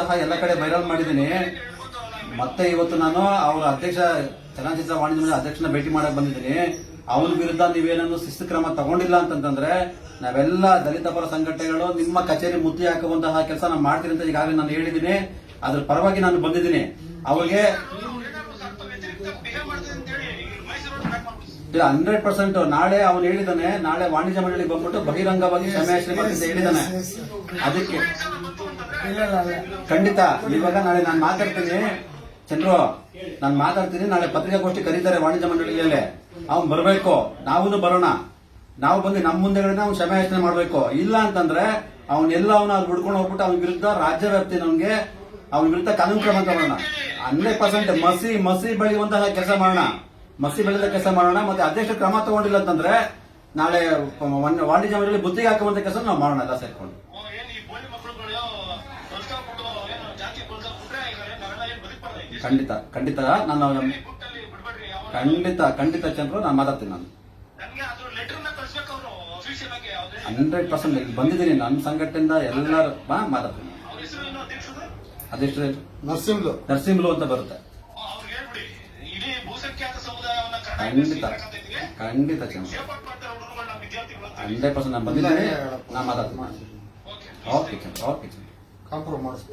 ಸಹ ಎಲ್ಲ ಕಡೆ ವೈರಲ್ ಮಾಡಿದ್ದೀನಿ. ಮತ್ತೆ ಇವತ್ತು ನಾನು ಅವರ ಅಧ್ಯಕ್ಷ, ಚಲನಚಿತ್ರ ವಾಣಿಜ್ಯ ಅಧ್ಯಕ್ಷನ ಭೇಟಿ ಮಾಡಕ್ ಬಂದಿದ್ದೀನಿ. ಅವನ ವಿರುದ್ಧ ನೀವೇನನ್ನು ಶಿಸ್ತು ಕ್ರಮ ತಗೊಂಡಿಲ್ಲ ಅಂತಂದ್ರೆ ನಾವೆಲ್ಲ ದಲಿತ ಪರ ಸಂಘಟನೆಗಳು ನಿಮ್ಮ ಕಚೇರಿ ಮುತ್ತಿ ಹಾಕುವಂತಹ ಕೆಲಸ ನಾನು ಮಾಡ್ತೀನಿ ಅಂತ ಈಗಾಗಲೇ ನಾನು ಹೇಳಿದ್ದೀನಿ. ಅದ್ರ ಪರವಾಗಿ ನಾನು ಬಂದಿದ್ದೀನಿ. ಅವ್ರಿಗೆ ಹಂಡ್ರೆಡ್ ಪರ್ಸೆಂಟ್ ನಾಳೆ ಅವನು ಹೇಳಿದಾನೆ ನಾಳೆ ವಾಣಿಜ್ಯ ಮಂಡಳಿಗೆ ಬಂದ್ಬಿಟ್ಟು ಬಹಿರಂಗವಾಗಿ ಕ್ಷಮೆಯಾಚನೆ ಮಾಡಿ ಅಂತ ಹೇಳಿದಾನೆ. ಅದಕ್ಕೆ. ಇಲ್ಲ ಇಲ್ಲ ಇಲ್ಲ. ಖಂಡಿತ ಇವಾಗ ನಾಳೆ ನಾನು ಮಾತಾಡ್ತೀನಿ. ಚಂದ್ರು ನಾನು ಮಾತಾಡ್ತೀನಿ ನಾಳೆ ಪತ್ರಿಕಾಗೋಷ್ಠಿ ಕರೀತಾರೆ ವಾಣಿಜ್ಯ ಮಂಡಳಿಯಲ್ಲಿ. ಅವ್ನು ಬರಬೇಕು ನಾವು ಬರೋಣ. ನಾವು ಬಂದು ನಮ್ಮ ಮುಂದೆಗಡೆ ಅವ್ನು ಕ್ಷಮೆಯಾಚನೆ ಮಾಡಬೇಕು. ಇಲ್ಲ ಅಂತಂದ್ರೆ ಅವನ್ನೆಲ್ಲ ಅವನ ಅಲ್ಲಿ ಬಿಡ್ಕೊಂಡು ಹೋಗ್ಬಿಟ್ಟು ಅವನ ವಿರುದ್ಧ ರಾಜ್ಯ ವ್ಯಾಪ್ತಿ ನಮ್ಗೆ ಅವನ ವಿರುದ್ಧ ಕಾನೂನು ಕ್ರಮ ತಗೊಳ್ಳೋಣ. ಹಂಡ್ರೆಡ್ ಪರ್ಸೆಂಟ್ ಮಸಿ ಮಸಿ ಬೆಳೆಯುವಂತಹ ಕೆಲಸ ಮಾಡೋಣ. ಮಸಿ ಬೆಳೆದ ಕೆಲಸ ಮಾಡೋಣ ಮತ್ತೆ ಅಧ್ಯಕ್ಷ ಕ್ರಮ ತಗೊಂಡಿಲ್ಲ ಅಂತಂದ್ರೆ ನಾಳೆ ವಾಣಿಜ್ಯ ಮಂಡಳಿ ಬುದ್ಧಿಗೆ ಹಾಕುವಂತ ಕೆಲಸ ನಾವು ಮಾಡೋಣ ಎಲ್ಲ ಸೇರ್ಕೊಂಡು. ಖಂಡಿತ ಖಂಡಿತ. ನಾನು ಗುಟ್ಟಲ್ಲಿ ಬಿಡ್ಬೇಡ್ರಿ ಖಂಡಿತ ಖಂಡಿತ ಚಂದ್ರು ನಾನು ಮಾತಾಡ್ತೀನಿ ನಾನು. ಹಂಡ್ರೆಡ್ ಪರ್ಸೆಂಟ್ ಇಲ್ಲಿ ಬಂದಿದ್ದೀನಿ ನನ್ನ ಸಂಘಟನೆಯಿಂದ ಎಲ್ಲರೂ ಬಾ ಮಾತಾಡ್ತೀನಿ. ಅವ್ರ ಹೆಸರು ಏನು ಅಧ್ಯಕ್ಷರು ಅದೆಷ್ಟು ನರ್ಸಿಂಗ್ಲು ನರಸಿಂಹಲು ಅಂತ ಬರುತ್ತೆ. ಖಂಡಿತ ಖಂಡಿತ ಅಂತ ಹಂಡ್ರೆಡ್ ಪರ್ಸೆಂಟ್ ನಾನು ಬಂದಿದ್ದೇನೆ ನಾನು ಮಾತಾಡ್ತೀನಿ okay Chandra okay Chandra compromise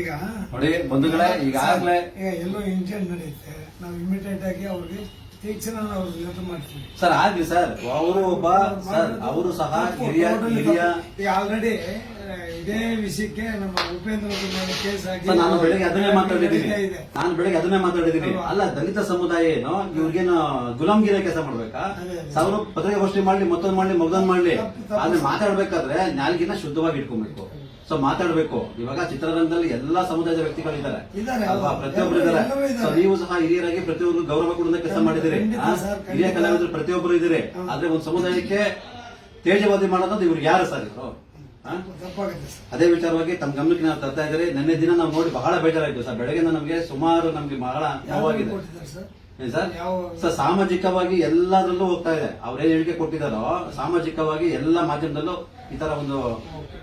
ಈಗ ನೋಡಿ ಬಂಧುಗಳೇ ಈಗಾಗಲೇ ಈಗ ಎಲ್ಲೋ ಇನ್ಸಿಡೆಂಟ್ ನಡೆಯುತ್ತೆ ನಾವು ಇಮಿಡಿಯೇಟ್ ಆಗಿ ಅವ್ರಿಗೆ ತೀಕ್ಷಣ ನಾವು ಲೆಟರ್ ಮಾಡ್ತೀವಿ. ಸರ್ ಆಗ್ಲಿ ಸರ್. ಅವರು ಒಬ್ಬ ಸರ್ ಅವರು ಸಹ ಹಿರಿಯ ಈಗ ಆಲ್ರೆಡಿ ಇದೇ ವಿಷಯಕ್ಕೆ ನಮ್ಮ ಉಪೇಂದ್ರ ಕೇಸ್ ನಾನು ಬೆಳಗ್ಗೆ ಅದನ್ನೇ ಮಾತಾಡಿದ್ದೀನಿ. ನಾನು ಬೆಳಗ್ಗೆ ಅದನ್ನೇ ಮಾತಾಡಿದ್ದೀನಿ. ಅಲ್ಲ ದಲಿತ ಸಮುದಾಯ ಏನು? ಇವ್ರಿಗೇನು ಗುಲಾಮ್ಗಿರ ಕೆಲಸ ಮಾಡ್ಬೇಕಾ? ಸಾವಿರ ಪತ್ರಿಕೆ ಸಾವಿರ ಪತ್ರಿಕಾಗೋಷ್ಠಿ ಮಾಡ್ಲಿ ಮತ್ತೊಂದು ಮಾಡ್ಲಿ ಮಗದೊಂದು ಮಾಡ್ಲಿ. ಆದ್ರೆ ಮಾತಾಡ್ಬೇಕಾದ್ರೆ ನಾಲ್ಗಿನ ಶುದ್ಧವಾಗಿ ಇಟ್ಕೊಬೇಕು. ಸೊ ಮಾತಾಡ್ಬೇಕು. ಇವಾಗ ಚಿತ್ರರಂಗದಲ್ಲಿ ಎಲ್ಲಾ ಸಮುದಾಯದ ವ್ಯಕ್ತಿಗಳಿದ್ದಾರೆ ಪ್ರತಿಯೊಬ್ಬರು ಇದ್ದಾರೆ ಸೊ ನೀವು ಸಹ ಹಿರಿಯರಾಗಿ ಪ್ರತಿಯೊಬ್ಬರು ಗೌರವ ಕೊಡುವಂತ ಕೆಲಸ ಮಾಡಿದಿರಿ. ಹಿರಿಯ ಕಲಾವಿದರು ಪ್ರತಿಯೊಬ್ಬರು ಇದ್ದೀರಿ. ಆದ್ರೆ ಒಂದು ಸಮುದಾಯಕ್ಕೆ ತೇಜವಾದಿ ಮಾಡೋದು ಇವ್ರು ಯಾರು ಸರ್ ಇವರು? ಅದೇ ವಿಚಾರವಾಗಿ ತಮ್ಮ ಗಮನಕ್ಕೆ ನಾವು ತರ್ತಾ ಇದ್ದಾರೆ. ನಿನ್ನೆ ದಿನ ನಾವು ನೋಡಿ ಬಹಳ ಬೇಜಾರಾಯ್ತು ಸರ್. ಬೆಳಗ್ಗೆ ನಮಗೆ ಸುಮಾರು ನಮ್ಗೆ ಬಹಳ ನೋವಾಗಿದೆ. ಸರ್? ಸರ್? ಸಾಮಾಜಿಕವಾಗಿ ಎಲ್ಲದರಲ್ಲೂ ಹೋಗ್ತಾ ಇದೆ. ಅವ್ರೇನ್ ಹೇಳಿಕೆ ಕೊಟ್ಟಿದಾರೋ ಸಾಮಾಜಿಕವಾಗಿ ಎಲ್ಲ ಮಾಧ್ಯಮದಲ್ಲೂ ಈ ತರ ಒಂದು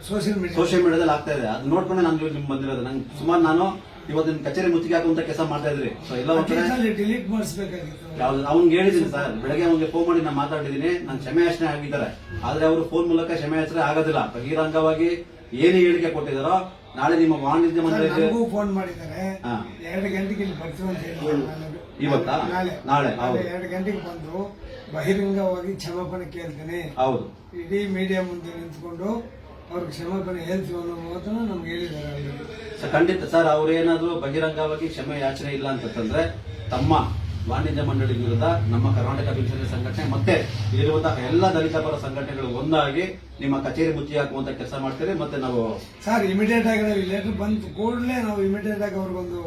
ಸೋಷಿಯಲ್ ಮೀಡಿಯಾ. ಸೋಷಿಯಲ್ ಮೀಡಿಯಾದಲ್ಲಿ ಆಗ್ತಾ ಇದೆ. ಅದ್ ನೋಡ್ಕೊಂಡೆ ನಾನು ನಿಮ್ಗೆ ಬಂದಿರೋದು. ನಂಗೆ ಸುಮಾರು ನಾನು ಇವತ್ತಿನ ಕಚೇರಿ ಮುತ್ತಿಗೆ ಹಾಕುವಂತ ಕೆಲಸ ಮಾಡ್ತಾ ಇದ್ರಿ. ಸೊ ಎಲ್ಲ ಒಂದ್ ಕಡೆ ಡಿಲೀಟ್ ಮಾಡಿಸ್ಬೇಕಾಗಿತ್ತು. ಯಾವ್ದು ಅವ್ನಿಗೆ ಹೇಳಿದ್ದೀನಿ ಸರ್ ಬೆಳಗ್ಗೆ ಅವ್ನಿಗೆ ಫೋನ್ ಮಾಡಿ ನಾನು ಮಾತಾಡಿದ್ದೀನಿ ನಾನು ಕ್ಷಮೆಯಾಚನೆ ಆಗಿದ್ದಾರೆ. ಆದ್ರೆ ಅವರು ಫೋನ್ ಮೂಲಕ ಕ್ಷಮೆಯಾಚನೆ ಆಗೋದಿಲ್ಲ. ಬಹಿರಂಗವಾಗಿ ಏನೇ ಹೇಳಿಕೆ ಕೊಟ್ಟಿದಾರೋ ನಾಳೆ ನಿಮ್ಮ ವಾಣಿಜ್ಯ ಮಂಡಳಿ ಫೋನ್ ಮಾಡಿದ್ದಾರೆ. ಹಾ. ಎರಡು ಗಂಟೆಗೆ ಇಲ್ಲಿ ಬರ್ತೀವಿ ಅಂತ ಹೇಳಿ. ನಾನು- ಇವತ್ತಾ? ನಾಳೆ. ನಾಳೆ, ಹೌದು. ಎರಡು ಗಂಟೆಗೆ ಬಂದು ಬಹಿರಂಗವಾಗಿ ಕ್ಷಮಾಪಣೆ ಕೇಳ್ತೇನೆ. ಹೌದು. ಇಡೀ ಮೀಡಿಯಾ ಮುಂದೆ ನಿಂತ್ಕೊಂಡು ಅವ್ರಿಗೆ ಕ್ಷಮಾಪಣೆ ಹೇಳ್ತೀವಿ ಅನ್ನೋ ಮಾತನ್ನು ನಮ್ಗೆ ಹೇಳಿದ್ದಾರೆ ಸರ್ ಖಂಡಿತ ಸರ್ ಅವರೇನಾದರೂ ಬಹಿರಂಗವಾಗಿ ಕ್ಷಮೆ ಯಾಚನೆ ಇಲ್ಲ ಅಂತಂದ್ರೆ ತಮ್ಮ ವಾಣಿಜ್ಯ ಮಂಡಳಿ ವಿರುದ್ಧ ನಮ್ಮ ಕರ್ನಾಟಕ ಪಿಂಚಣಿ ಸಂಘಟನೆ ಮತ್ತೆ ಇರುವಂತಹ ಎಲ್ಲ ದಲಿತ ಪರ ಸಂಘಟನೆಗಳು ಒಂದಾಗಿ ನಿಮ್ಮ ಕಚೇರಿ ಮುಚ್ಚಿ ಹಾಕುವಂತ ಕೆಲಸ ಮಾಡ್ತೀರಿ ಮತ್ತೆ ನಾವು ಸರ್ ಇಮಿಡಿಯೇಟ್ ಆಗಿ ನಾವು ಲೆಟರ್ ಬಂದು ಕೂಡಲೇ ನಾವು ಇಮಿಡಿಯೇಟ್ ಆಗಿ ಅವ್ರಿಗೊಂದು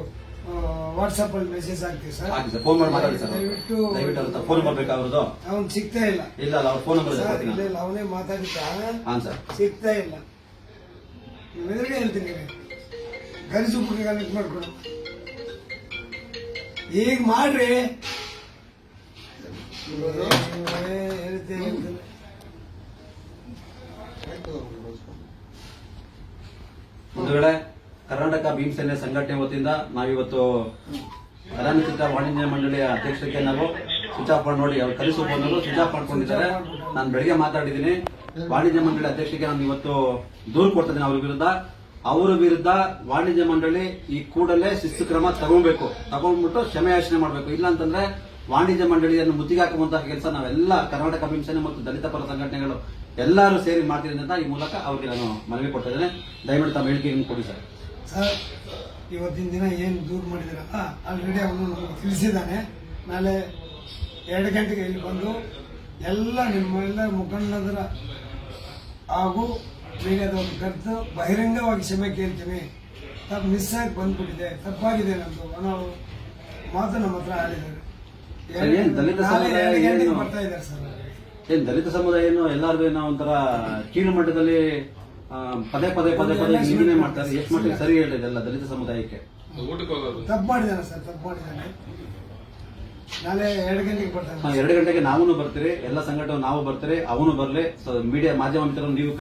ವಾಟ್ಸ್ಆಪ್ ಅಲ್ಲಿ ಮೆಸೇಜ್ ಹಾಕ್ತೀವಿ ಸರ್. ಹಾಕಿ ಸರ್. ಫೋನ್ ಮಾಡಿ ಮಾತಾಡಿ ಸರ್ ದಯವಿಟ್ಟು ದಯವಿಟ್ಟು ಫೋನ್ ಬರ್ಬೇಕಾ ಅವ್ರದ್ದು. ಅವ್ನು ಸಿಗ್ತಾ ಇಲ್ಲ. ಇಲ್ಲ ಅಲ್ಲ ಅವ್ರ ಫೋನ್ ನಂಬರ್ ಸರ್ ಕೊಡ್ತೀನಿ. ಇಲ್ಲ ಇಲ್ಲ, ಅವನೇ ಮಾತಾಡಿದ್ದ ಹಾಂ ಸರ್. ಸಿಗ್ತಾ ಇಲ್ಲ. ಎದುರಿಗೆ ಹೇಳ್ತೀನಿ ಗರಿಸುಪ್ಪಕ್ಕೆ ಕನೆಕ್ಟ್ ಮಾಡ್ಕೊಡು. ಈಗ ಮಾಡ್ರಿ. ಏ, ಹೇಳ್ತೀನಿ ಹೇಳ್ತೀನಿ. ಕರ್ನಾಟಕ ಭೀಮಸೇನೆ ಸಂಘಟನೆ ವತಿಯಿಂದ ನಾವಿವತ್ತು ಚಲನಚಿತ್ರ ವಾಣಿಜ್ಯ ಮಂಡಳಿಯ ಅಧ್ಯಕ್ಷರಿಗೆ ನಾವು ಸ್ವಿಚ್ ಆಫ್ ನೋಡಿ, ಅವ್ರು ಕಲಿಸು ಬಂದರು ಸ್ವಿಚ್ ಆಫ್ ಮಾಡ್ಕೊಂಡಿದ್ದಾರೆ. ನಾನು ಬೆಳಿಗ್ಗೆ ಮಾತಾಡಿದ್ದೀನಿ. ವಾಣಿಜ್ಯ ಮಂಡಳಿ ಅಧ್ಯಕ್ಷಕ್ಕೆ ನಾನು ಇವತ್ತು ದೂರು ಕೊಡ್ತಿದ್ದೀನಿ ಅವ್ರ ವಿರುದ್ಧ. ಅವರ ವಿರುದ್ಧ ವಾಣಿಜ್ಯ ಮಂಡಳಿ ಈ ಕೂಡಲೇ ಶಿಸ್ತು ಕ್ರಮ ತಗೊಬೇಕು ತಗೊಂಡ್ಬಿಟ್ಟು ಕ್ಷಮೆಯಾಚನೆ ಮಾಡಬೇಕು. ಇಲ್ಲ ಅಂತಂದ್ರೆ ವಾಣಿಜ್ಯ ಮಂಡಳಿಯನ್ನು ಮುತ್ತಿಗೆ ಹಾಕುವಂತಹ ಕೆಲಸ ನಾವೆಲ್ಲ ಕರ್ನಾಟಕ ಭೀಮಸೇನೆ ಮತ್ತು ದಲಿತ ಪರ ಸಂಘಟನೆಗಳು ಎಲ್ಲರೂ ಸೇರಿ ಮಾಡ್ತೀರಿ ಅಂತ ಈ ಮೂಲಕ ಅವರಿಗೆ ನಾನು ಮನವಿ ಕೊಡ್ತಾ ಇದ್ದೇನೆ. ದಯವಿಟ್ಟು ತಮ್ಮ ಹೇಳಿಕೆಯನ್ನು ಕೊಡಿ ಸರ್. ಸರ್ ಇವತ್ತಿನ ದಿನ ಏನು ದೂರ ಮಾಡಿದಿರಲ್ಲ ಆಲ್ರೆಡಿ ಅವನು ನಮಗೆ ತಿಳಿಸಿದ್ದಾನೆ. ನಾಳೆ ಎರಡು ಗಂಟೆಗೆ ಇಲ್ಲಿ ಬಂದು ಎಲ್ಲ ನಿಮ್ಮ ಎಲ್ಲ ಮುಖಂಡರ ಹಾಗೂ ಮೀಡಿಯಾದವ್ರನ್ನ ಕರೆದು ಬಹಿರಂಗವಾಗಿ ಕ್ಷಮೆ ಕೇಳ್ತೀನಿ. ತಪ್ಪು ಮಿಸ್ ಆಗಿ ಬಂದ್ಬಿಟ್ಟಿದೆ. ತಪ್ಪಾಗಿದೆ ನಮ್ಮದು ನಾವು ಮಾತು ನಮ್ಮ ಹತ್ರ ಆಡಿದ್ದಾರೆ? ಬರ್ತಾ ಇದ್ದಾರೆ ಸರ್. ಏನ್ ದಲಿತ ಸಮುದಾಯ ಏನು ಎಲ್ಲಾರ್ಗು ಏನೋ ಒಂಥರ ಕೀಳು ಮಟ್ಟದಲ್ಲಿ ಪದೇ ಪದೇ ಪದೇ ಪದೇ ನಿಂದನೆ ಮಾಡ್ತಾರೆ. ಎಷ್ಟು ಮಟ್ಟಿಗೆ ಸರಿ ಹೇಳಿದೆಲ್ಲ ದಲಿತ ಸಮುದಾಯಕ್ಕೆ? ತಪ್ಪು ಮಾಡಿದ್ದಾನೆ ಸರ್ ತಪ್ಪು ಮಾಡಿದ್ದಾನೆ ನಾಳೆ ಎರಡು ಗಂಟೆಗೆ ಬರ್ತಾನೆ ಹಾ, ಎರಡು ಗಂಟೆಗೆ ನಾವು ಬರ್ತೀರಿ ಎಲ್ಲ ಸಂಘಟನೆ ನಾವು ಬರ್ತೀರಿ ಅವನು ಬರ್ಲಿ ಸೊ ಮೀಡಿಯಾ ಮಾಧ್ಯಮ ಮಿತ್ರರು ನೀವು